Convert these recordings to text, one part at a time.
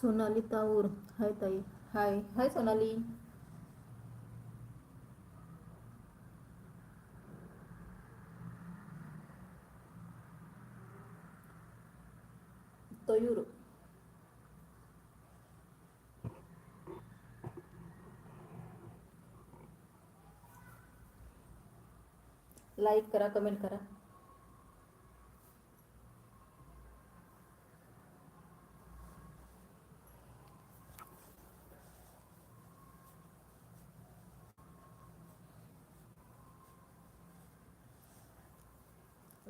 Sonali ताऊर hi ताई hi hi Sonali तयूर like करा कमेंट करा.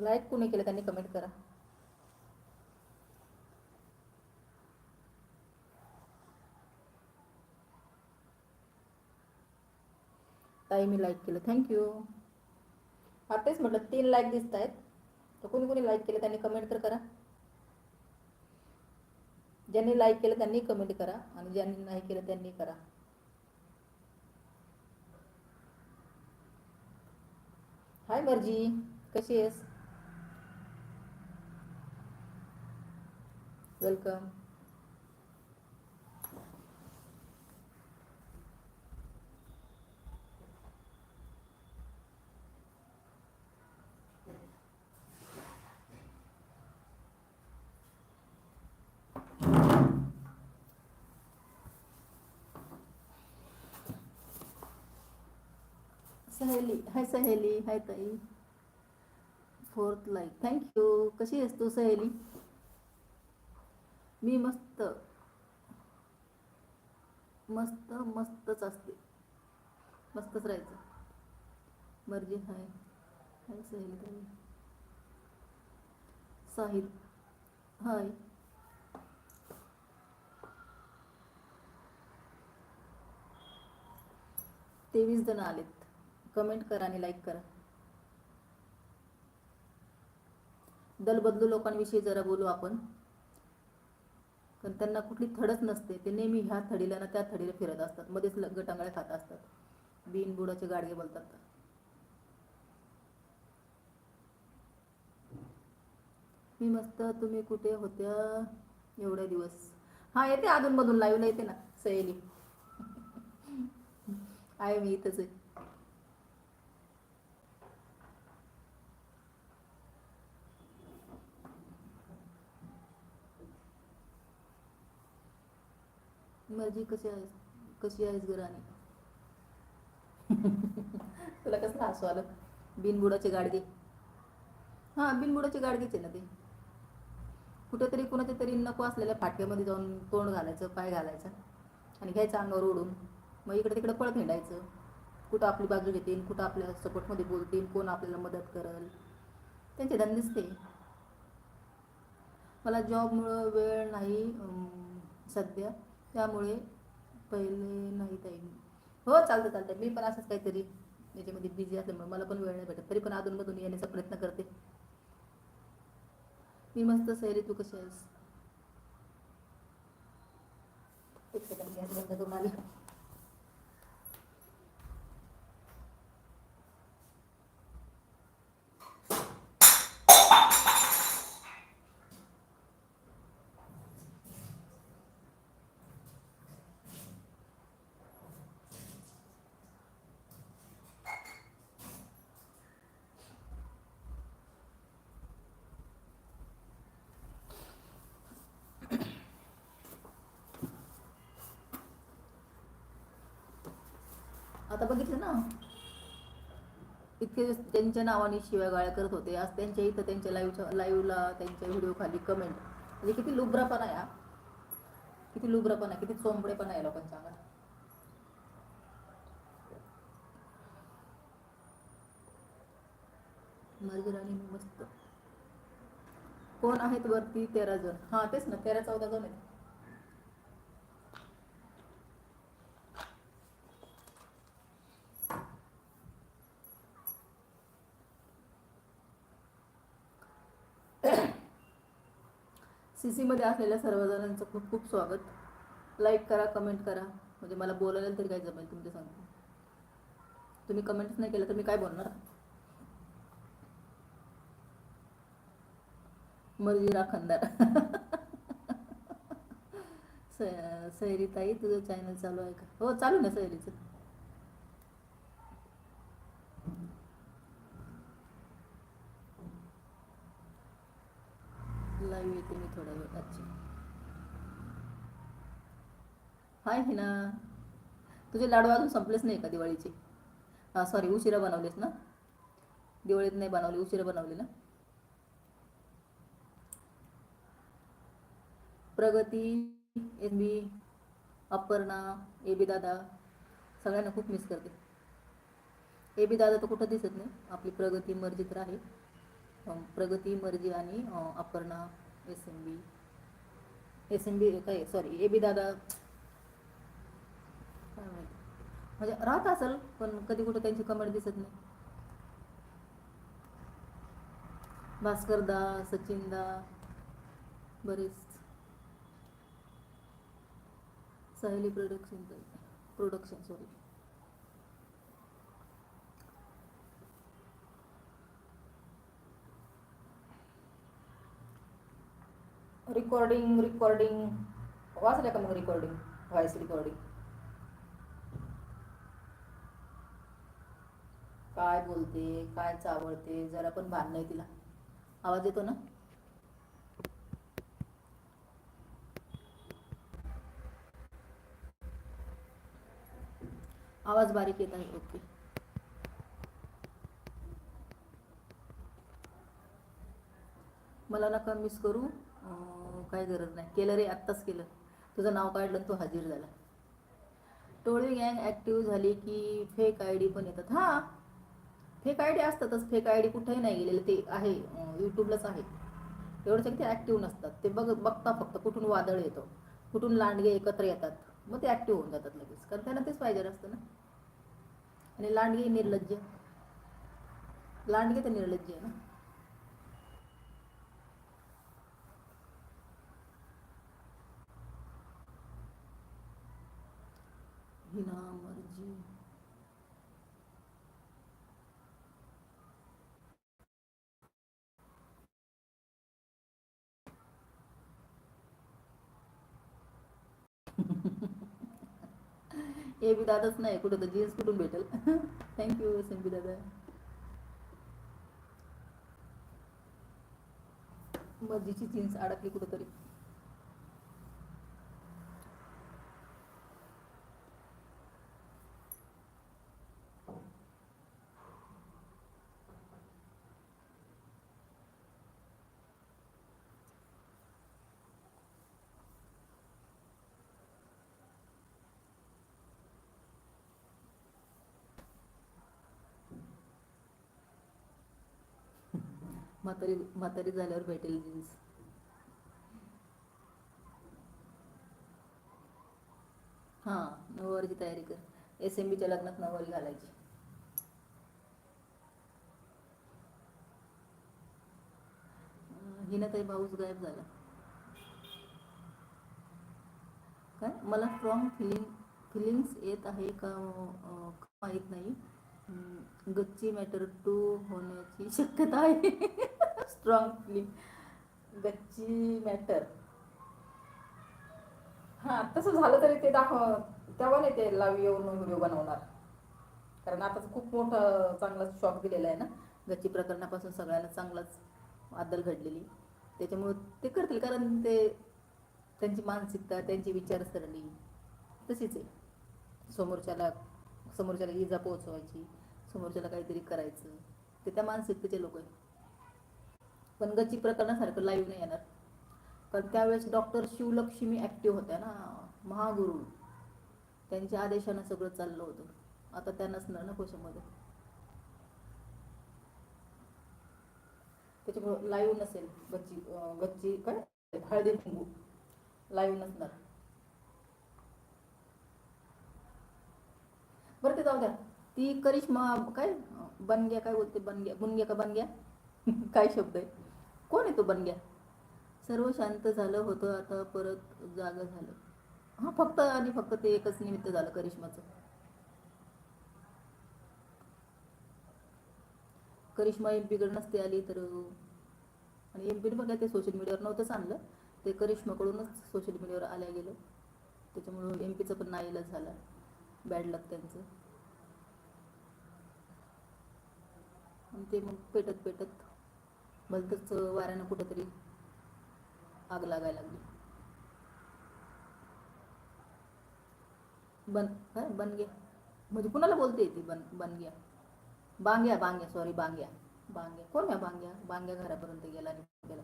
लाईक कुणी केलं त्यांनी कमेंट करा. ताई मी लाईक केलं. थँक्यू हा तेच म्हटलं तीन लाईक दिसत आहेत तर कोणी कोणी लाईक केलं त्यांनी कमेंट तर करा. ज्यांनी लाईक केलं त्यांनी कमेंट करा आणि ज्यांनी नाही केलं त्यांनी करा. हाय मर्जी कशी आहेस? वेलकम सहेली हाय सहेली हाय ताई. फोर्थ लाईक थँक्यू कशी आहेस तू सहेली? मी मस्त मस्त मस्तच असते. मस्तच राहायचं. मर्जी हाय. हाय सहेली साहिल. हाय. तेवीस जण आलेत. कमेंट करा आणि लाईक करा. दल बदलू लोकांविषयी जरा बोलू आपण. कारण त्यांना कुठली थडच नसते. ते नेहमी ह्या थडीला ना त्या थडीला फिरत असतात. मध्येच गटांगळ्या खात असतात. बिन बुडाचे गाडगे बोलतात. मी मस्त तुम्ही कुठे होत्या? एवढे दिवस. हा येते अधूनमधून लाईव्हला येते ना सहेली आहे मी इथंच आहे. मर्जी कशी आहेस कशी आहेस घराने तुला कसं हसू आलं? बिनबुडाचे गाडगे. हां बिनबुडाचे गाडगेच आहे ना ते. कुठेतरी कुणाच्या तरी नको असलेल्या फाटक्यामध्ये जाऊन तोंड घालायचं पाय घालायचं आणि घ्यायचं अंगावर ओढून. मग इकडे तिकडे पळ फेडायचं. कुठं आपली बाजू घेतील कुठं आपल्या सपोर्टमध्ये बोलतील कोण आपल्याला मदत करेल. त्यांचे धंदेच ते. मला जॉबमुळं वेळ नाही सध्या. त्यामुळे पहिले नाही ताई. हो चालतं चालतं मी पण असंच काहीतरी याच्यामध्ये बिझी असल्यामुळे मला पण वेळ नाही भेटत. तरी पण अधूनमधून येण्याचा प्रयत्न करते. मी मस्त सैरी तू कशी आहेस? एक सेकंड गॅस बंद करून आली. आता बघितलं ना? इतके दिवस त्यांच्या नावाने शिव्या करत होते. आज त्यांच्या इथं त्यांच्या लाईव्हच्या लाईव्हला त्यांच्या व्हिडिओ खाली कमेंट म्हणजे किती लुब्रापणा आहे किती लुब्रापणा आहे, किती चोंबडेपणा आहे लोकांच्या अंगात. राणी मस्त. कोण आहेत वरती तेरा जण? हा तेच ना तेरा चौदा जण आहेत. सी सीमध्ये असलेल्या सर्वजणांचं खूप खूप स्वागत. लाईक करा कमेंट करा. म्हणजे मला बोलायला तरी काय जमेल तुमच्या सांगतो तुम्ही कमेंट्स नाही केलं तर मी काय बोलणार? मर्जी राखणदार स सैरी ताई तुझं चॅनल चालू आहे का? हो चालू ना सैरीचं. लाईव्ह येते मी थोड्या वेळ अच्छा हाय हिना. तुझे लाडू अजून संपलेच नाही का दिवाळीचे? हां सॉरी उशिरा बनवलेस ना? दिवाळीत नाही बनवले उशिरा बनवले ना? प्रगती S B Aparna A B दादा सगळ्यांना खूप मिस करते. ए बी दादा तर कुठं दिसत नाही. आपली प्रगती मर्जी तर आहे प्रगती मर्जी आणि Aparna S M B S M B काय सॉरी ए बी दादा. काय माहिती. म्हणजे राहत असेल पण कधी कुठं त्यांची कमेंट दिसत नाही. भास्कर दा सचिन दा बरेच. Saheli production production sorry recording recording वाचल्या का मग रिकॉर्डिंग व्हॉइस रिकॉर्डिंग काय बोलते काय चावळते जरा पण भान नाही तिला. आवाज येतो ना? आवाज बारीक येत आहे ओके. मला नका मिस करू. काय गरज नाही. केलं रे आत्ताच केलं. तुझं नाव काढलं तो हजीर झाला. टोळी गँग ॲक्टिव्ह झाली की फेक आय डी पण येतात. हां फेक आय डी असतातच. फेक आय डी कुठेही नाही गेलेलं. ते आहे यूट्यूबलाच आहे. एवढंच आहे ते ॲक्टिव्ह नसतात. ते बघ बघता फक्त कुठून वादळ येतो. कुठून लांडगे एकत्र येतात. मग ते ॲक्टिव्ह होऊन जातात लगेच. कारण त्यांना तेच पाहिजे असतं ना. आणि लांडगे निर्लज्ज. लांडगे तर निर्लज्ज आहे ना. बिना मर्जी ए बी दादाच नाही कुठं तर जीन्स कुठून भेटेल. थँक्यू एस बी दादा. मर्जीची जीन्स अडकली कुठंतरी. म्हातारी म्हातारी झाल्यावर भेटेल जीन्स. हां नऊवारीची तयारी कर. एस एम बीच्या लग्नात नऊवारी घालायची. हिनं काही भाऊच गायब झाला. काय? मला स्ट्रॉंग फिलिंग फिलिंग्स येत आहे का माहीत नाही. गच्ची मॅटर टू होण्याची शक्यता आहे. स्ट्रॉंग फिलिंग गच्ची मॅटर हां तसं झालं तरी ते दाखव तेव्हा नाही ते लाव येऊन व्हिडिओ बनवणार. कारण आता खूप मोठा चांगलाच शॉक दिलेला आहे ना? गच्ची प्रकरणापासून सगळ्यांना चांगलाच आदल घडलेली. त्याच्यामुळे ते करतील कारण ते त्यांची मानसिकता त्यांची विचारसरणी तशीच आहे. समोरच्याला समोरच्याला इजा पोहोचवायची. समोरच्याला काहीतरी करायचं. ते त्या मानसिकतेचे लोक आहेत. पण गच्ची प्रकरणासारखं लाईव्ह नाही येणार. कारण त्यावेळेस डॉक्टर शिवलक्ष्मी ॲक्टिव्ह होत्या ना महागुरू. त्यांच्या आदेशानं सगळं चाललं होतं. आता त्या नसणार ना कोशामध्ये. त्याच्यामुळं लाईव्ह नसेल गच्ची गच्ची काय? हळदी कुंकू. लाईव्ह नसणार. बरं ते जाऊ द्या. ती करिश्मा काय? बनग्या काय बोलते? बनग्या बुनग्या का बनग्या? काय शब्द आहे? कोण आहे तो बनग्या? सर्व शांत झालं होतं आता परत जागा झालं. हां फक्त आणि फक्त ते एकच निमित्त झालं करिश्माचं. करिश्मा एम पीकडे नसते आली तर आणि एम पीने बघा ते सोशल मीडियावर नव्हतंच आणलं. ते करिश्माकडूनच सोशल मीडियावर आल्या गेलं. त्याच्यामुळं एम पीचं पण नाईलाज झाला. बॅड लक त्यांचं आणि ते मग पेटत पेटत भलतंच वाऱ्यानं कुठंतरी आग लागायला लागली. बन काय बनग्या. म्हणजे कुणाला बोलते ती बन बनग्या? बांग्या बांग्या सॉरी बांग्या. बांग्या. कोण आहे बांग्या? बांग्या घरापर्यंत गेला आणि गेला.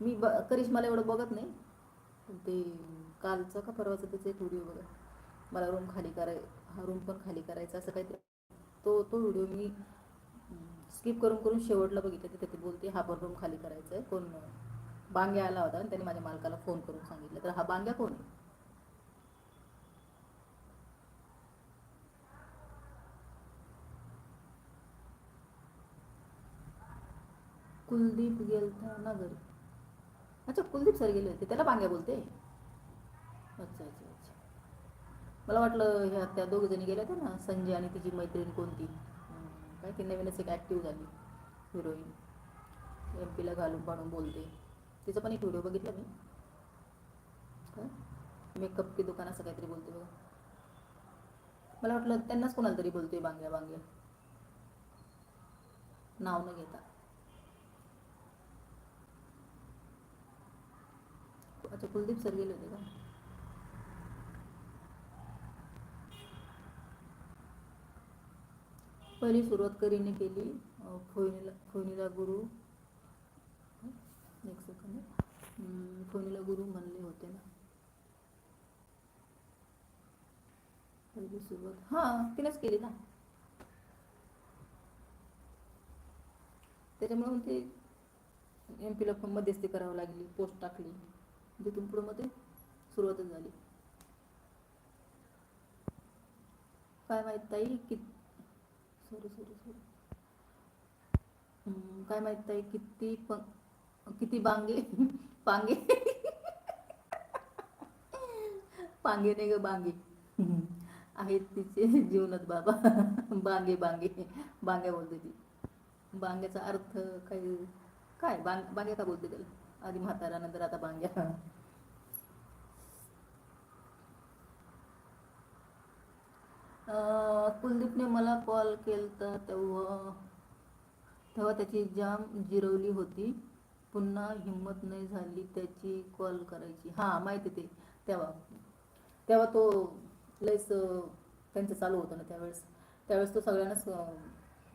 मी ब करिश्माला एवढं बघत नाही. ते कालचं का परवाचं त्याचा एक व्हिडिओ बघा. मला रूम खाली कराय हा रूम पण खाली करायचा असं काहीतरी. तो तो व्हिडिओ मी स्किप करून करून शेवटला बघितलं तिथे ती बोलते हा बरोबर खाली करायचा आहे कोण बांग्या आला होता आणि त्याने माझ्या मालकाला फोन करून सांगितलं. तर हा बांग्या कोण आहे? कुलदीप गेलता ना घरी अच्छा कुलदीप सर गेले होते त्याला बांग्या बोलते? अच्छा अच्छा अच्छा. मला वाटलं ह्या त्या दोघ जणी गेल्या होत्या ना संजय आणि तिची मैत्रीण कोणती? हम्म, काय ती नवीनच एक ॲक्टिव्ह झाली हिरोईन एम पीला घालून पाडून बोलते. तिचा पण एक व्हिडिओ बघितला मी. मेकअप की दुकान असं काहीतरी बोलते बघा. मला वाटलं त्यांनाच कोणाला तरी बोलतोय बांग्या बांग्या. नाव न घेता. अच्छा कुलदीप सर गेले होते का? पहिली सुरुवात करीने केली. अं, खोनीला गुरु. एक सेकंद खोनीला गुरु म्हणले होते ना. पहिली सुरुवात. हां तिनेच केली ना. त्याच्यामुळे मग ते एम पीला पण मध्यस्थी करावं लागली पोस्ट टाकली. म्हणजे तिथून पुढं मग ते सुरुवातच झाली. काय माहीत ताई की सॉरी सॉरी सॉरी काय माहीत ताई किती पंग किती बांगे पांगे. पांगे नाही ग बांगे. आहेत तिचे जीवनात बाबा. बांगे बांगे. बांग्या बोलते ती. बांग्याचा अर्थ काही काय? बांग बांग्या का बोलते त्याला? आधी म्हातारा नंतर आता बांग्या. कुलदीपने मला कॉल केलता तेव्हा तेव्हा त्याची जाम जिरवली होती. पुन्हा हिंमत नाही झाली त्याची कॉल करायची. हां माहिती ते. तेव्हा तेव्हा तो लयच त्यांचं चालू होतं ना त्यावेळेस. त्यावेळेस तो सगळ्यांनाच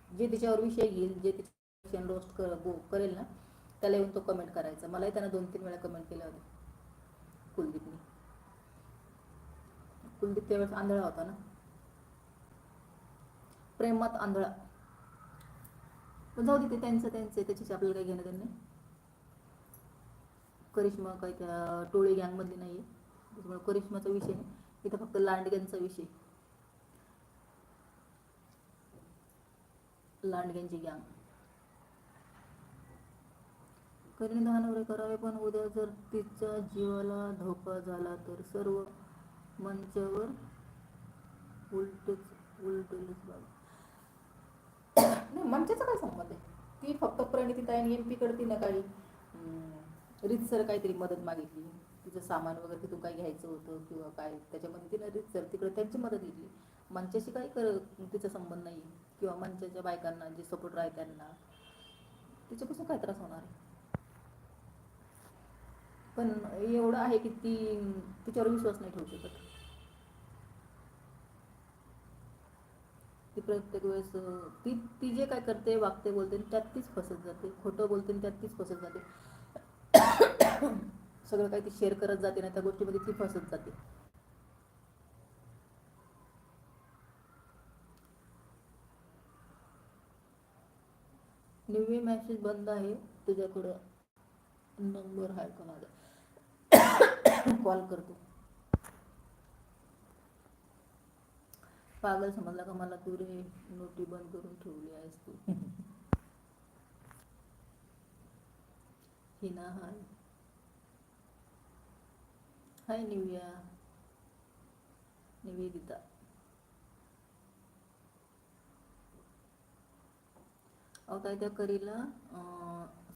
जे तिच्यावर विषय घेईल जे तिच्या रोस्ट कर बो करेल ना त्याला येऊन तो कमेंट करायचा. मलाही त्यांना दोन तीन वेळा कमेंट केल्या होत्या. कुलदीपने. कुलदीप त्यावेळेस आंधळा होता ना. प्रेमात आंधळा. पण जाऊ दे ते त्यांचं त्यांचं त्याच्याशी आपल्याला काही घेणं त्यांनी करिश्मा काही त्या टोळी गँगमधली नाही आहे त्याच्यामुळे करिश्माचा विषय नाही. इथं फक्त लांडग्यांचा विषय. लांडग्यांची गँग करीने दहा नवरे करावे पण उद्या जर तिच्या जीवाला धोका झाला तर सर्व मंचावर उलटच उलटेलच बाबा. नाही मनच्याचा काय संबंध आहे? ती फक्त प्रणिती ताईने एम पीकडे तिनं काही रीतसर काहीतरी मदत मागितली. तिचं सामान वगैरे तिथून काही घ्यायचं होतं किंवा काय त्याच्यामध्ये तिनं रीतसर तिकडे त्यांची मदत घेतली. मंचाशी काही कर तिचा संबंध नाही. किंवा मंचाच्या बायकांना जे सपोर्ट आहे त्यांना तिच्यापासून काय त्रास होणार? आहे पण एवढं आहे की ती तिच्यावर विश्वास नाही ठेवू शकत. प्रत्येक वेळेस ती ती जे काय करते वागते बोलते त्यात तीच फसत जाते. खोटं बोलते आणि त्यात तीच फसत जाते. सगळं काही ती शेअर करत जाते ना त्या गोष्टीमध्ये ती फसत जाते. निव्वे मॅसेज बंद आहे. तुझ्याकडं नंबर आहे का माझा? कॉल करतो. पागल समजला का मला तू रे नोटी बंद करून ठेवली आहेस तू? हिना हाय. हाय निव्या. निवेदिता अहो काय त्या करीला? अं,